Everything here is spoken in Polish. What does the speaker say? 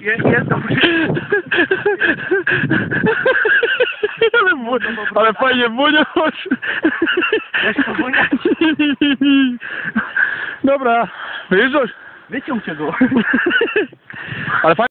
Jest, jest dobrze. Ale, bu- ale fajnie pobuniać. Dobra, wyjeżdżasz. Wyciągcie go. Ale fajnie.